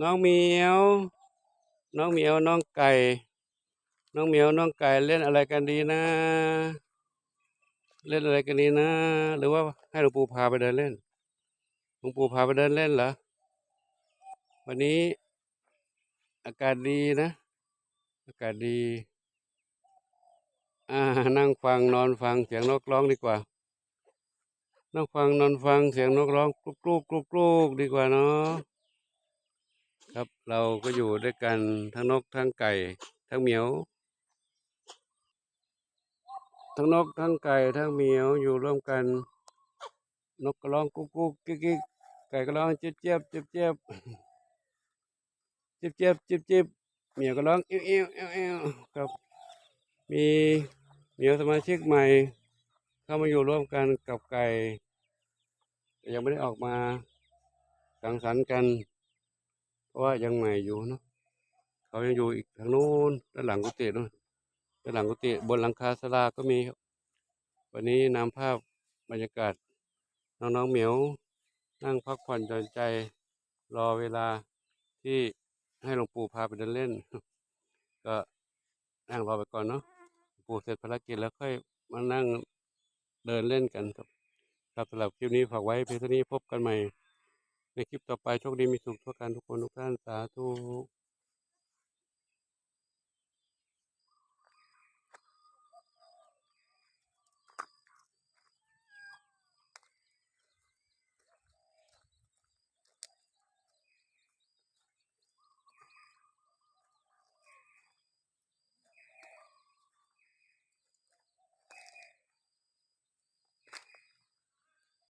น้องเหมียว น้องเหมียวน้องไก่ น้องเหมียวน้องไก่เล่นอะไรกันดีนะ เล่นอะไรกันดีนะ หรือว่าให้หลวงปู่พาไปเดินเล่นหลวงปู่พาไปเดินเล่นเหรอวันนี้ อากาศดีนะ อากาศดีอ่านั่งฟังนอนฟังเสียงนกร้องดีกว่านั่งฟังนอนฟังเสียงนกร้องกรุกกรุกกรุกกรุกดีกว่าเนาะ ครับ เราก็อยู่ด้วยกันทั้งนกทั้งไก่ ทั้งเหมียว ทั้งนกทั้งไก่ทั้งเหมียวอยู่ร่วมกัน นกก็ร้องกุ๊กกุ๊กกิ๊กกิ๊กไก่ก็ร้องเจี๊ยบเจี๊ยบเจี๊ยบเจี๊ยบเจี๊ยบเจี๊ยบเจี๊ยบเจี๊ยบเหมียวก็ร้องเอ้วเอ้วเอ้วเอ้วครับ มีเหมียวสมาชิกใหม่ เข้ามาอยู่ร่วมกันกับไก่แต่ยังไม่ได้ออกมาสังสรรค์กัน เพราะว่ายังใหม่อยู่เนาะเขายังอยู่อีกทางนู้นด้านหลังกุฏินู้นด้านหลังกุฏิบนหลังคาศาลาก็มีครับ วันนี้นำภาพบรรยากาศ น้องๆเหมียว นั่งพักผ่อนหย่อนใจ รอเวลาที่ให้หลวงปู่พาไปเดินเล่น ก็นั่งรอไปก่อนเนาะปู่เสร็จภารกิจแล้วค่อยมานั่งเดินเล่นกันครับ ครับสำหรับคลิปนี้ฝากไว้เพียงเท่านี้พบกันใหม่ ในคลิปต่อไปโชคดีมีสุขทั่วกันทุกคนทุกท่านสาธุ